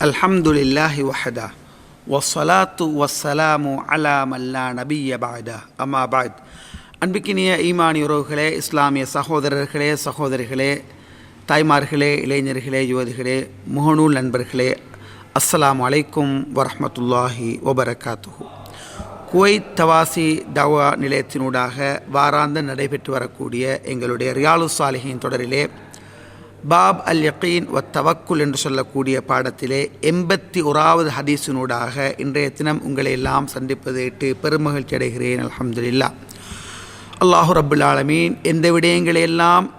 அல்ஹம்துலில்லாஹி வஹதா. வசலாத்து வசலாமு அலா மல்லா நபி பாய்டா அம்மா அன்பிக்கினிய ஈமானி உறவுகளே இஸ்லாமிய சகோதரர்களே சகோதரிகளே தாய்மார்களே இளைஞர்களே யுவதிகளே முகநூல் நண்பர்களே அஸ்லாம் அலைக்கும் வரமத்துல்லாஹி வபரகாத்துஹூ. குவைத் தவாசி தவா நிலையத்தினூடாக வாராந்த நடைபெற்று வரக்கூடிய எங்களுடைய ரியாலு சாலிகின் தொடரிலே பாப் அல் யக்கீன் வ தவக்குல் என்று சொல்லக்கூடிய பாடத்திலே எண்பத்தி ஓராவது ஹதீஸினூடாக இன்றைய தினம் உங்களை எல்லாம் சந்திப்பதிட்டு பெருமகிழ்ச்சி அடைகிறேன். அலமதுல்லா அல்லாஹு ரபுல் ஆலமீன் எந்த விடயங்களை எல்லாம்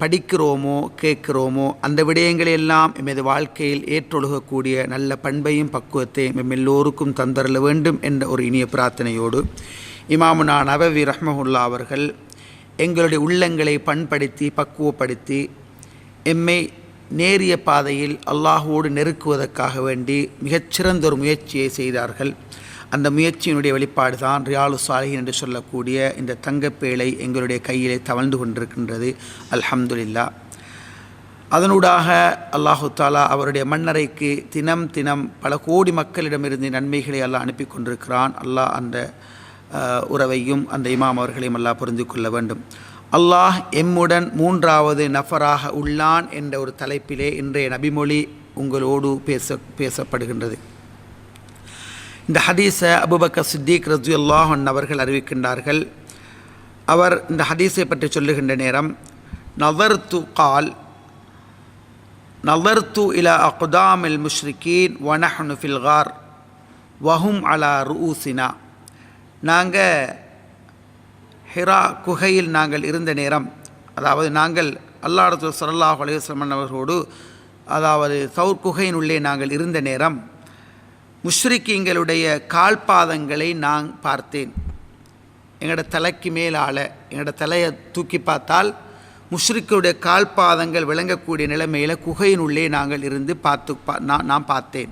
படிக்கிறோமோ கேட்கிறோமோ அந்த விடயங்களை எல்லாம் எமது வாழ்க்கையில் ஏற்றொழுகக்கூடிய நல்ல பண்பையும் பக்குவத்தையும் எம் எல்லோருக்கும் தந்தரல வேண்டும் என்ற ஒரு இனிய பிரார்த்தனையோடு இமாமுனா நபவி ரஹ்மஹுல்லா அவர்கள் எங்களுடைய உள்ளங்களை பண்படுத்தி பக்குவப்படுத்தி எம்மை நேரிய பாதையில் அல்லாஹுவோடு நெருக்குவதற்காக வேண்டி மிகச்சிறந்த ஒரு முயற்சியை செய்தார்கள். அந்த முயற்சியினுடைய வெளிப்பாடு தான் ரியாலு சாலிஹின் என்று சொல்லக்கூடிய இந்த தங்கப்பேழை எங்களுடைய கையிலே தவழ்ந்து கொண்டிருக்கின்றது. அல்ஹம்துலில்லா. அதனூடாக அல்லாஹு தாலா அவருடைய மன்னரைக்கு தினம் தினம் பல கோடி மக்களிடமிருந்து நன்மைகளை அல்லாஹ் அனுப்பி கொண்டிருக்கிறான். அல்லாஹ் அந்த உறவையும் அந்த இமாம் அவர்களையும் அல்லாஹ் புரிந்து கொள்ள வேண்டும். அல்லாஹ் எம்முடன் மூன்றாவது நஃபராக உள்ளான் என்ற ஒரு தலைப்பிலே இன்றைய நபிமொழி உங்களோடு பேச பேசப்படுகின்றது. இந்த ஹதீஸை அபுபக்க சித்திக் ரஜு அல்லாஹன் அவர்கள் அறிவிக்கின்றார்கள். அவர் இந்த ஹதீஸை பற்றி சொல்லுகின்ற நேரம் நவர்த்து கால் நவர்த்து இல அகுதாமில் முஷ்ரிகீன் வனஹனு ஃபில்கார் வஹும் அலா ரூசினா நாங்கள் ஹிரா குகையில் நாங்கள் இருந்த நேரம் அதாவது நாங்கள் அல்லாடத்து சல்லாஹ் அலையுஸ்லமன் அவர்களோடு அதாவது சவுர் குகையின் உள்ளே நாங்கள் இருந்த நேரம் முஷ்ரிக்கீங்களுடைய கால்பாதங்களை நான் பார்த்தேன். எங்களோட தலைக்கு மேல் ஆள எங்களோட தலையை தூக்கி பார்த்தால் முஷ்ரிக்கருடைய கால்பாதங்கள் விளங்கக்கூடிய நிலைமையில் குகையின் உள்ளே நாங்கள் இருந்து பார்த்து பா நான் நான் பார்த்தேன்.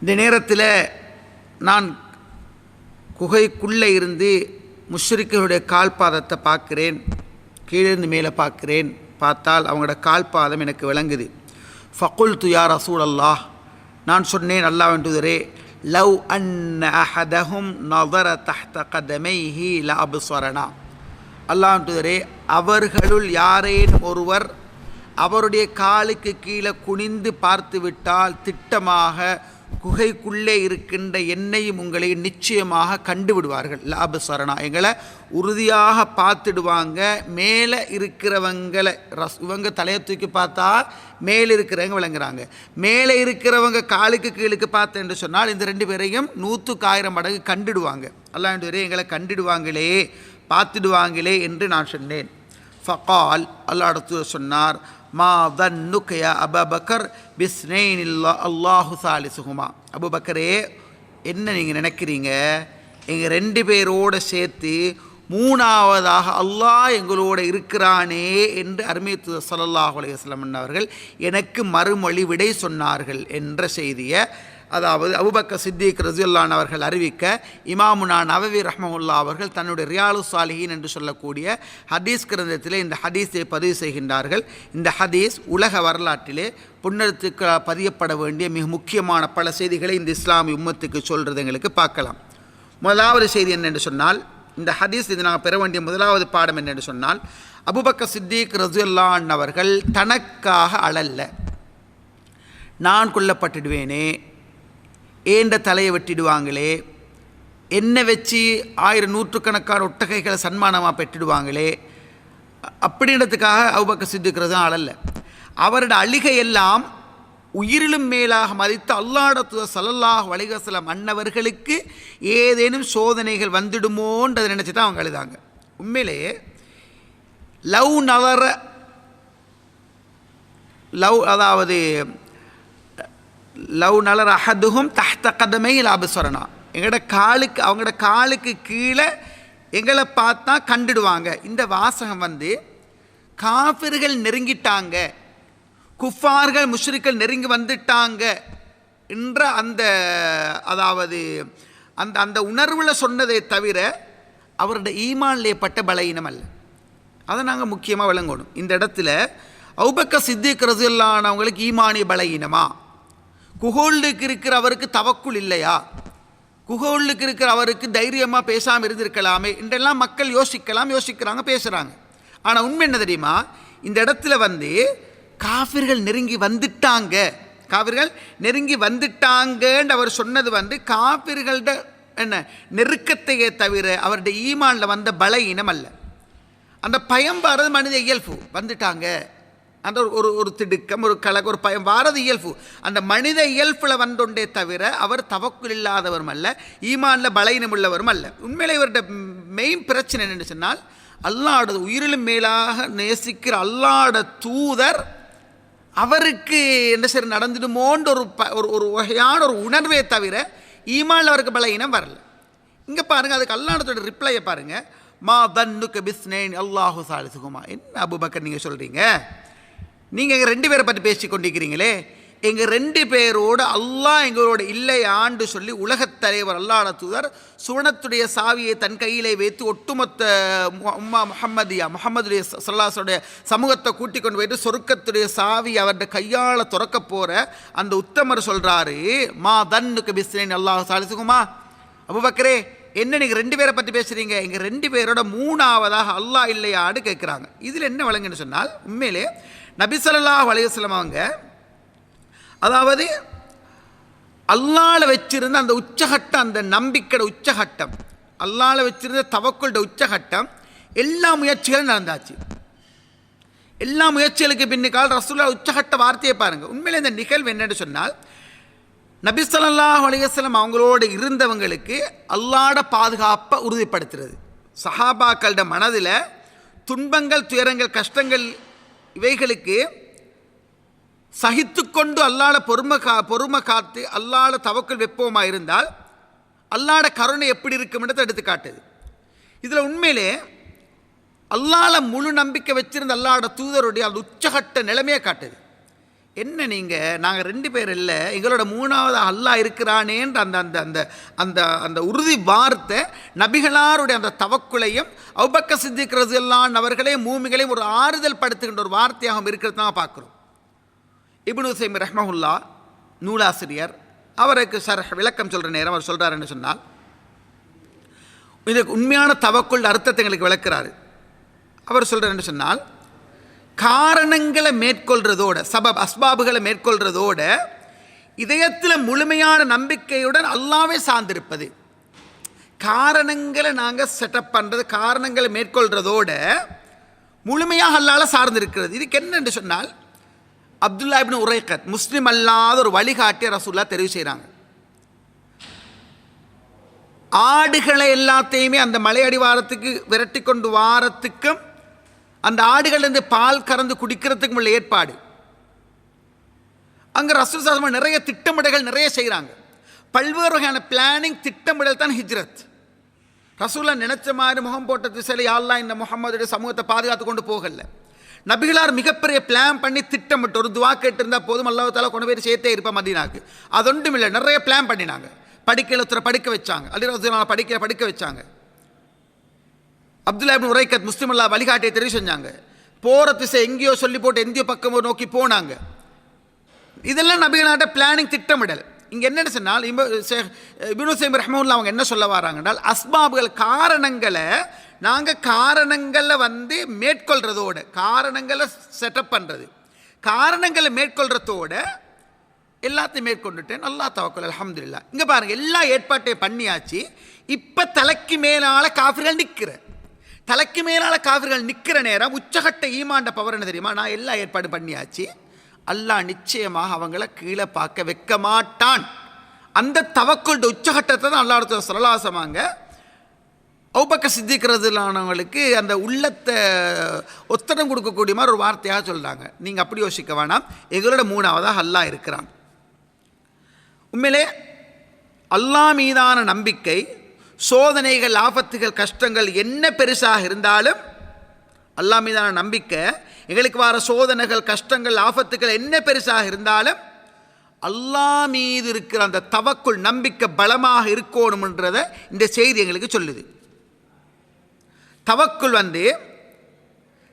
இந்த நேரத்தில் நான் குகைக்குள்ளே இருந்து முஷ்ரிக்குடைய கால்பாதத்தை பார்க்குறேன் கீழிருந்து மேலே பார்க்குறேன் பார்த்தால் அவங்களோட கால்பாதம் எனக்கு விளங்குது. ஃபகுல் துயா ரசூல் அல்லாஹ் நான் சொன்னேன் அல்லாவென்றுதரே லவ் அன் அஹதஹும் நவர தஹ்த கதமைஹி ல அபுஸ்வரனா அல்லாவென்றுதரே அவர்களுள் யாரேனும் ஒருவர் அவருடைய காலுக்கு கீழே குனிந்து பார்த்து விட்டால் திட்டமாக குகைக்குள்ளே இருக்கின்ற என்னையும் உங்களையும் நிச்சயமாக கண்டுவிடுவார்கள். லாப சரணா எங்களை உறுதியாக பார்த்துடுவாங்க. மேலே இருக்கிறவங்களை ரஸ் இவங்க தலையை தூக்கி பார்த்தா மேலே இருக்கிறவங்க விளங்குறாங்க. மேலே இருக்கிறவங்க காலுக்கு கீழுக்கு பார்த்தேன் என்று சொன்னால் இந்த ரெண்டு பேரையும் நூற்றுக்கு ஆயிரம் மடங்கு கண்டுடுவாங்க. அல்லாண்டு பேரையும் எங்களை கண்டிடுவாங்களே பார்த்துடுவாங்களே என்று நான் சொன்னேன். ஃபகால் அல்லாடத்து சொன்னார் மா தன்னுக்கய அபபக்கர் பிஸ்னெயின் இல்லா அல்லாஹு சாலிசுகுமா அபுபக்கரே என்ன நீங்கள் நினைக்கிறீங்க? எங்கள் ரெண்டு பேரோடு சேர்த்து மூணாவதாக அல்லாஹ் எங்களோட இருக்கிறானே என்று அருமைத்து சல்லல்லாஹு அலையம் அவர்கள் எனக்கு மறுமொழி விடை சொன்னார்கள் என்ற செய்தியை அதாவது அபுபக்க சித்திக் ரசியுல்லான் அவர்கள் அறிவிக்க இமாமுனா நவவி ரஹ்மவுல்லா அவர்கள் தன்னுடைய ரியாலு சாலிஹின் என்று சொல்லக்கூடிய ஹதீஸ் கிரந்தத்திலே இந்த ஹதீஸை பதிவு செய்கின்றார்கள். இந்த ஹதீஸ் உலக வரலாற்றிலே புன்னரத்துக்கு பதியப்பட வேண்டிய மிக முக்கியமான பல செய்திகளை இந்த இஸ்லாமிய உம்மத்துக்கு சொல்கிறது எங்களுக்கு பார்க்கலாம். முதலாவது செய்தி என்னென்று சொன்னால் இந்த ஹதீஸ் இது நாங்கள் பெற வேண்டிய முதலாவது பாடம் என்னென்று சொன்னால் அபுபக்க சித்திக் ரஜுல்லான் அவர்கள் தனக்காக அழல்ல. நான் கொல்லப்பட்டுடுவேனே ஏண்ட தலையை வெட்டிடுவாங்களே? என்ன வச்சு ஆயிரம் நூற்றுக்கணக்கான ஒட்டகைகளை சன்மானமாக பெற்றுடுவாங்களே? அப்படின்றதுக்காக அவுபக்க சித்திக்கிறது தான் அழல்ல அவரோட அழுகையெல்லாம் உயிரிலும் மேலாக மதித்து அல்லாடத்துவ சல்லல்லாஹ் வலிகசலம் மன்னவர்களுக்கு ஏதேனும் சோதனைகள் வந்துடுமோன்றதை நினச்சி தான் அவங்க அழுதாங்க. உண்மையிலேயே லவ் நவர லவ் அதாவது லவ் நலர் அஹதுகும் தஹ்த கதமை லாபஸ்வரனா எங்களோட காலுக்கு அவங்களோட காலுக்கு கீழே எங்களை பார்த்தா கண்டுடுவாங்க. இந்த வாசகம் வந்து காஃபிர்கள் நெருங்கிட்டாங்க. குஃபார்கள் முஷ்ரிக்கள் நெருங்கி வந்துட்டாங்க என்ற அந்த அதாவது அந்த அந்த உணர்வில் சொன்னதை தவிர அவருடைய ஈமான்லே பட்ட பலகீனம் அல்ல. அதை நாங்கள் முக்கியமாக விளங்கணும். இந்த இடத்துல அவுபக்க சித்திக் ரசுல்லானவங்களுக்கு ஈமானிய பலகீனமா குகோல்டுக்கு இருக்கிற அவருக்கு தவக்குள் இல்லையா? குகோல்டுக்கு இருக்கிற அவருக்கு தைரியமாக பேசாமல் இருந்திருக்கலாமே. என்றெல்லாம் மக்கள் யோசிக்கலாம் யோசிக்கிறாங்க பேசுகிறாங்க ஆனால் உண்மை என்ன தெரியுமா? இந்த இடத்துல வந்து காஃபிர்கள் நெருங்கி வந்துட்டாங்க. காவிர்கள் நெருங்கி வந்துட்டாங்கன்னு அவர் சொன்னது வந்து காவிர்கள்ட என்ன நெருக்கத்தையே தவிர அவருடைய ஈமானில் வந்த பல இனம் அல்ல. அந்த பயம் பாரது மனித இயல்பு. வந்துட்டாங்க. அந்த ஒரு ஒரு ஒரு திடுக்கம் ஒரு கலக ஒரு பயம் வாரது இயல்பு. அந்த மனித இயல்பில் வந்தொண்டே தவிர அவர் தவக்குள் இல்லாதவரும் அல்ல ஈமானில் பலகீனம் உள்ளவரும் அல்ல. உண்மையிலே இவருடைய மெயின் பிரச்சனை என்னென்னு சொன்னால் அல்லாடது உயிரிலும் மேலாக நேசிக்கிற அல்லாட தூதர் அவருக்கு என்ன சரி நடந்துடுமோன்ற ஒரு ப ஒரு ஒரு வகையான ஒரு உணர்வே தவிர ஈமான் அவருக்கு பலகீனம் வரல. இங்கே பாருங்கள் அதுக்கு அல்லாடத்தோட ரிப்ளையை பாருங்கள் மா தன்னுக்கு பிஸ்னேன் அல்லாஹு சாலிசுகுமா. என்ன அபுபக்கர் நீங்கள் சொல்கிறீங்க நீங்கள் எங்கள் ரெண்டு பேரை பற்றி பேசி கொண்டிருக்கிறீங்களே? எங்கள் ரெண்டு பேரோடு அல்லாஹ் எங்களோட இல்லையாண்டு சொல்லி உலகத் தலைவர் அல்லாஹ் தூதர் சுவனத்துடைய சாவியை தன் கையிலே வைத்து ஒட்டுமொத்த உம்மா முஹம்மதியா முகமதுடைய சல்லாசனுடைய சமூகத்தை கூட்டிக் கொண்டு போயிட்டு சொருக்கத்துடைய சாவி அவருடைய கையால் துறக்க போகிற அந்த உத்தமர் சொல்கிறாரு மா தன்னுக்கு பிஸ்னேன் அல்லாஹ் சாலிசுகுமா? அபுபக்கரே என்ன நீங்கள் ரெண்டு பேரை பற்றி பேசுகிறீங்க எங்கள் ரெண்டு பேரோட மூணாவதாக அல்லாஹ் இல்லையாடு கேட்குறாங்க இதில் என்ன வழங்குன்னு சொன்னால் உண்மையிலே நபிசல்லா ஸல்லல்லாஹு அவங்க அதாவது அல்லால வச்சிருந்த அந்த உச்சகட்டம் அந்த நம்பிக்கையோட உச்சகட்டம் அல்லால வச்சிருந்த தவக்குள்ட உச்சகட்டம் எல்லா முயற்சிகளும் நடந்தாச்சு. எல்லா முயற்சிகளுக்கு பின்னுக்கால் ரசூல்லா உச்சகட்ட வார்த்தையை பாருங்கள் உண்மையிலே இந்த நிகழ்வு என்னென்னு சொன்னால் நபி ஸல்லல்லாஹு அலைஹி அவங்களோடு இருந்தவங்களுக்கு அல்லாட பாதுகாப்பை உறுதிப்படுத்துறது. சஹாபாக்களோட மனதில் துன்பங்கள் துயரங்கள் கஷ்டங்கள் இவைகளுக்கு சகித்துக்கொண்டு அல்லாட பொறுமை கா பொறுமை காத்து அல்லாட தவக்கல் வெப்பமாக இருந்தால் அல்லாட கருணை எப்படி இருக்கும்ன்றதை எடுத்து காட்டுது. இதில் உண்மையிலே அல்லால முழு நம்பிக்கை வச்சிருந்த அல்லாட தூதருடைய அந்த உச்சகட்ட நிலைமையை காட்டுது. என்ன நீங்கள் நாங்கள் ரெண்டு பேர் இல்லை. எங்களோட மூணாவது அல்லாஹ் இருக்கிறானேன்ற அந்த அந்த அந்த அந்த அந்த உறுதி வார்த்தை நபிகளாருடைய அந்த தவக்குலையும் அவுபக்க சித்திக்கிறது எல்லாம் அவர்களே மூமிகளையும் ஒரு ஆறுதல் படுத்துகின்ற ஒரு வார்த்தையாகவும் இருக்கிறது தான் பார்க்குறோம். இப்னு உசைம் ரஹ்மஹுல்லா நூலாசிரியர் அவருக்கு சார் விளக்கம் சொல்கிற நேரம் அவர் சொல்கிறாருன்னு சொன்னால் இதுக்கு உண்மையான தவக்குள் அர்த்தத்தை எங்களுக்கு விளக்குறாரு. அவர் சொல்கிறாருன்னு சொன்னால் காரணங்களை மேற்கொள்றதோட சபப் அஸ்பாபுகளை மேற்கொள்றதோட இதயத்தில் முழுமையான நம்பிக்கையுடன் அல்லாவே சார்ந்திருப்பது. காரணங்களை நாங்கள் செட்டப் பண்ணுறது காரணங்களை மேற்கொள்றதோட முழுமையாக அல்லால சார்ந்திருக்கிறது. இதுக்கு என்னென்று சொன்னால் அப்துல்லா இப்னு உரைக்கத் முஸ்லீம் அல்லாத ஒரு வழிகாட்டிய ரசூல்லா தெரிவு செய்கிறாங்க ஆடுகளை எல்லாத்தையுமே அந்த மலை அடிவாரத்துக்கு விரட்டி கொண்டு வாரத்துக்கும் அந்த ஆடுகள்லேருந்து பால் கறந்து குடிக்கிறதுக்கும் உள்ள ஏற்பாடு. அங்கே ரசூல் சாதமாக நிறைய திட்டமிடல்கள் நிறைய செய்கிறாங்க பல்வேறு வகையான பிளானிங் திட்டமிடல் தான் ஹிஜ்ரத். ரசூலா நினைச்ச மாதிரி முகம் போட்ட திசையில் யாரெல்லாம் இந்த முகம்மதுடைய சமூகத்தை பாதுகாத்து கொண்டு போகல. நபிகளார் மிகப்பெரிய பிளான் பண்ணி திட்டமிட்டு ஒரு துவா கேட்டிருந்தால் போதும் அல்லாஹால கொண்டு போய் சேர்த்தே இருப்பேன் மதினாக்கு அது ஒன்றும் இல்லை நிறைய பிளான் பண்ணினாங்க. படிக்கல ஒருத்தரை படிக்க வச்சாங்க. அலி ரசூலா படிக்க படிக்க வச்சாங்க. அப்துல்லாபின் உரைக்கத் முஸ்லிம் அல்லா வழிகாட்டியை தெரிவு செஞ்சாங்க. போகிற திசை எங்கேயோ சொல்லி போட்டு எங்கேயோ பக்கமோ நோக்கி போனாங்க. இதெல்லாம் நபிகளாட்ட பிளானிங் திட்டமிடல். இங்கே என்னென்னு சொன்னால் இம்ப இபினு சைம் அவங்க என்ன சொல்ல வராங்கன்றால் அஸ்பாபுகள் காரணங்களை நாங்கள் காரணங்களை வந்து மேற்கொள்கிறதோட காரணங்களை செட்டப் பண்ணுறது காரணங்களை மேற்கொள்றதோட எல்லாத்தையும் மேற்கொண்டுட்டேன். நல்லா தவக்கல் அலமதுல்லா இங்கே பாருங்கள் எல்லா ஏற்பாட்டையும் பண்ணியாச்சு. இப்போ தலைக்கு மேலால காஃபிர்கள் நிற்கிற தலைக்கு மேலால காவிர்கள் நிற்கிற நேரம் உச்சகட்ட ஈமாண்ட பவர் என்ன தெரியுமா? நான் எல்லா ஏற்பாடு பண்ணியாச்சு. அல்லாஹ் நிச்சயமாக அவங்கள கீழே பார்க்க வைக்க மாட்டான். அந்த தவக்குள்ட உச்சகட்டத்தை தான் அல்லாஹ் சொல்லலாசமாங்க ஔபக்க சித்திக்கிறதுலானவங்களுக்கு அந்த உள்ளத்தை ஒத்தடம் கொடுக்கக்கூடிய மாதிரி ஒரு வார்த்தையாக சொல்கிறாங்க நீங்கள் அப்படி யோசிக்க வேணாம். எங்களோட மூணாவதாக அல்லாஹ் இருக்கிறான். உண்மையிலே அல்லாஹ் மீதான நம்பிக்கை சோதனைகள் ஆபத்துகள் கஷ்டங்கள் என்ன பெருசாக இருந்தாலும் அல்லாஹ் மீதான நம்பிக்கை எங்களுக்கு வர சோதனைகள் கஷ்டங்கள் ஆபத்துகள் என்ன பெருசாக இருந்தாலும் அல்லாஹ் மீது இருக்கிற அந்த தவக்குள் நம்பிக்கை பலமாக இருக்கணும்ன்றதை இந்த செய்தி எங்களுக்கு சொல்லுது. தவக்குள் வந்து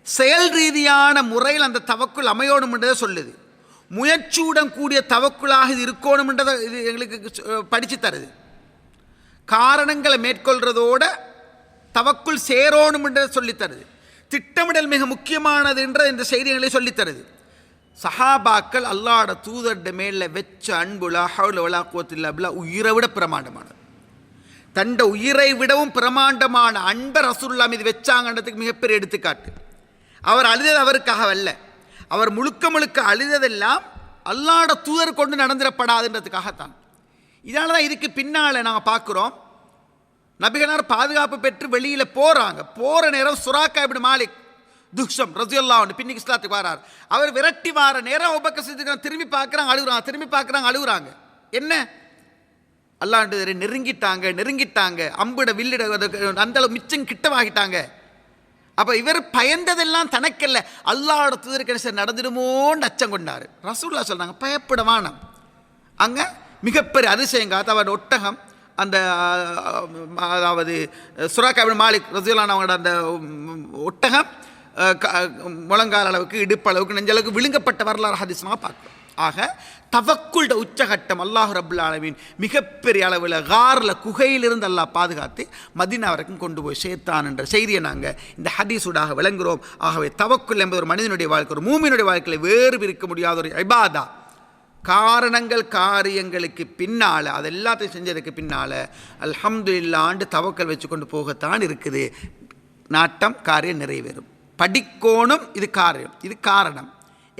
செயல் ரீதியான முறையில் அந்த தவக்குள் அமையணும்ன்றதை சொல்லுது. முயற்சியுடன் கூடிய தவக்குளாக இது இருக்கணும்ன்றதை இது எங்களுக்கு படித்து தருது. காரணங்களை மேற்கொள்றதோட தவக்குள் சேரோணும் என்று சொல்லித்தருது. திட்டமிடல் மிக முக்கியமானது என்ற இந்த செய்திகளை சொல்லித்தருது. சஹாபாக்கள் அல்லாட தூதர்ட மேல வெச்ச அன்புலா ஹவுல வலா உயிரை விட பிரமாண்டமானது. தண்ட உயிரை விடவும் பிரமாண்டமான அன்பை ரசூல்லா மீது வச்சாங்கன்றதுக்கு மிகப்பெரிய எடுத்துக்காட்டு. அவர் அழுதது அவருக்காக அல்ல. அவர் முழுக்க முழுக்க அழுததெல்லாம் அல்லாட தூதர் கொண்டு நடந்திடப்படாதுன்றதுக்காகத்தான். இதனால தான் இதுக்கு பின்னால் நாங்கள் பார்க்குறோம் நபிகனார் பாதுகாப்பு பெற்று வெளியில் போகிறாங்க போகிற நேரம் சுராக்கா இப்படி மாலிக் துக்ஷம் ரஜியல்லா ஒன்று பின்னிக்கு இஸ்லாத்துக்கு வரார். அவர் விரட்டி வார நேரம் உபக்க சித்திக்கிறான் திரும்பி பார்க்குறாங்க அழுகுறாங்க திரும்பி பார்க்குறாங்க அழுகுறாங்க. என்ன? அல்லாண்டு நெருங்கிட்டாங்க நெருங்கிட்டாங்க. அம்பிட வில்லிட அந்த மிச்சம் கிட்டவாகிட்டாங்க அப்போ இவர் பயந்ததெல்லாம் தனக்கல்ல. அல்லாஹ்வோட தூதருக்கு நடந்துடுமோன்னு அச்சம் கொண்டார். ரசூல்லா சொல்றாங்க பயப்பட வானம் அங்கே மிகப்பெரிய அதிசயம் காத்து அவரோட ஒட்டகம் அந்த அதாவது சுராக்காவின் மாலிக் ரசூலான் அவங்களோட அந்த ஒட்டகம் க- முழங்கால் அளவுக்கு இடுப்பு அளவுக்கு நெஞ்சளவுக்கு விழுங்கப்பட்ட வரலாறு ஹதிசமாக பார்க்கும் ஆக தவக்குள்ட உச்சகட்டம் அல்லாஹ் ரபுல் அளவின் மிகப்பெரிய அளவில் காரில் குகையிலிருந்து எல்லாம் பாதுகாத்து மதினா வரைக்கும் கொண்டு போய் சேர்த்தான் என்ற செய்தியை நாங்கள் இந்த ஹதீஸூடாக விளங்குகிறோம் ஆகவே தவக்குள் என்பது ஒரு மனிதனுடைய வாழ்க்கை ஒரு மூமியினுடைய வாழ்க்கையில் வேறு இருக்க முடியாத ஒரு ஐபாதா காரணங்கள் காரியங்களுக்கு பின்னால் அது எல்லாத்தையும் செஞ்சதுக்கு பின்னால் அல்ஹம்துலில்லாண்டு தவக்கல் வச்சு கொண்டு போகத்தான் இருக்குது. நாட்டம் காரியம் நிறைவேறும். படிக்கோணும் இது காரியம். இது காரணம்.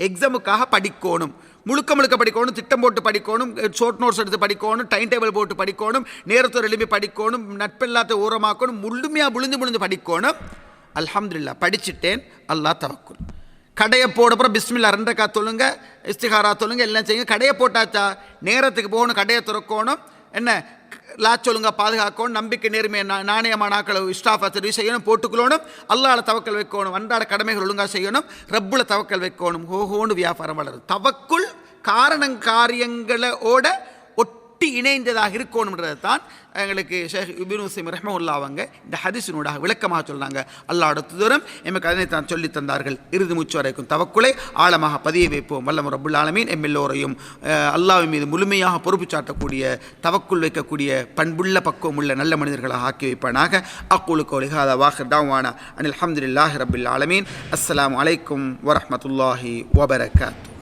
எக்ஸாமுக்காக படிக்கோணும். முழுக்க முழுக்க படிக்கணும் திட்டம் போட்டு படிக்கணும் ஷோர்ட் நோட்ஸ் எடுத்து படிக்கணும் டைம் டேபிள் போட்டு படிக்கணும் நேரத்தோடு எழுப்பி படிக்கணும் நட்பெல்லாத்த ஊரமாக்கணும் முழுமையாக முழுந்து முழுந்து படிக்கணும். அல்ஹம்துலில்லாஹ் படிச்சுட்டேன். அல்லாஹ் தவக்குள் கடையை போட அப்புறம் பிஸ்மில்லா ரெண்டக்கா தொழுங்க இஸ்திகாரா தொழுங்க எல்லாம் செய்யுங்க. கடையை போட்டாச்சா? நேரத்துக்கு போகணும் கடையை திறக்கணும். என்ன? லாச் சொல்லுங்க பாதுகாக்கணும் நம்பிக்கை நேர்மையை நா- நாணயமான ஆக்களை ஸ்டாஃபாக தெரிவு செய்யணும் போட்டுக்கொள்ளணும். அல்லாட தவக்கல் வைக்கணும் அன்றாட கடமைகள் ஒழுங்காக செய்யணும் ரப்புல தவக்கல் வைக்கணும். ஹோஹோன்னு வியாபாரம் வளரும் தவக்குள் காரணங் காரியங்களோட ஒட்டி இணைந்ததாக இருக்கணுன்றது தான் எங்களுக்கு ஷேக் இபின் உசைம் ரஹ்மவுல்லா அவங்க இந்த ஹதீஸினூடாக விளக்கமாக சொல்றாங்க அல்லாட தூதரம் எமக்கு அதனை தான் சொல்லி தந்தார்கள். இறுதி மூச்சு வரைக்கும் தவக்குலை ஆழமாக பதிய வைப்போம். வல்லம் ரபுல் ஆலமீன் எம் எல்லோரையும் அல்லாவின் அல்லாஹ்வின் மீது முழுமையாக பொறுப்பு சாட்டக்கூடிய தவக்குள் வைக்கக்கூடிய பண்புள்ள பக்குவம் உள்ள நல்ல மனிதர்களாக ஆக்கி வைப்பானாக. அக்குலு கோலிஹாதா வாஹர் தாவானா அனில் அஹமதுல்லாஹி ரபுல் ஆலமீன். அஸ்லாம் அலைக்கும் வரமத்துல்லாஹி வபரகாத்து